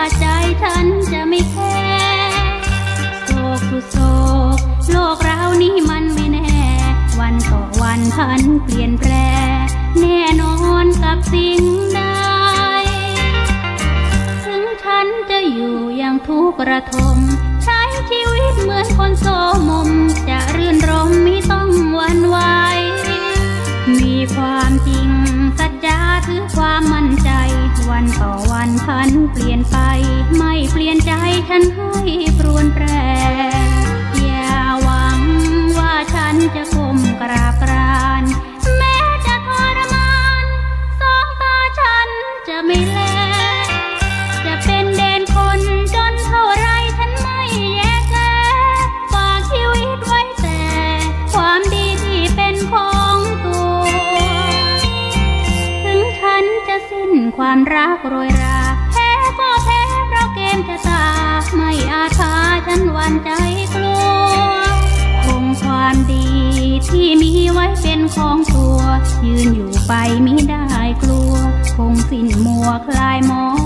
ว่าใจฉันจะไม่แคร์โศกสุดโศกโลกเรานี้มันไม่แน่ วันต่อวันพันเปลี่ยนแปลแน่นอนกับสิ่งใดถึงฉันจะอยู่อย่างทุกข์ระทม ใช้ชีวิตเหมือนคนโสมมจะรื่นร เปลี่ยนไป ไม่เปลี่ยนใจฉันให้ปรวนแปร อย่าหวังว่าฉันจะก้มกราบกราน แม้จะทรมาน สองตาฉันจะไม่แล จะเป็นเดนคนจนเท่าไรฉันไม่แยกแยะฝากชีวิตไว้แต่ ความดีที่เป็นของตัว ถึงฉันจะสิ้นความรักโรยรา ตา ไม่อาจพาฉันวันใจกลัว คงความดีที่มีไว้เป็นของตัว ยืนอยู่ไปมิได้กลัว คงสิ้นมัวคลายหมอง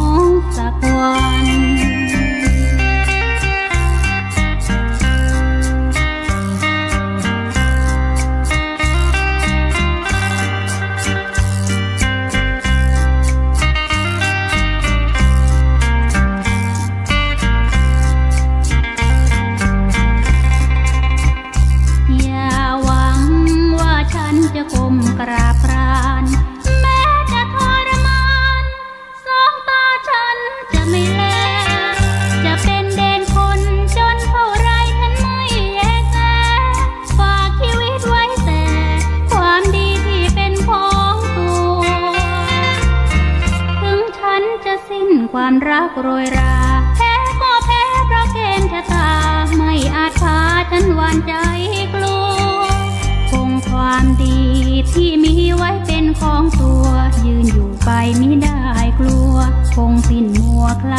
กราบรานแม้จะทรมานสองตาฉันจะไม่แลจะเป็นเดนคนจนเท่าไรฉันไม่แยกแยะฝากชีวิตไว้แต่ ความดีที่เป็นของตัว ถึงฉันจะสิ้นความรักโรยราแพ้ก็แพ้เพราะเกมชะตา ไม่อาจพาฉันหวานใจกลัว ความดีที่มีไว้เป็นของตัว ยืนอยู่ไปไม่ได้กลัว คงสิ้นมัวคล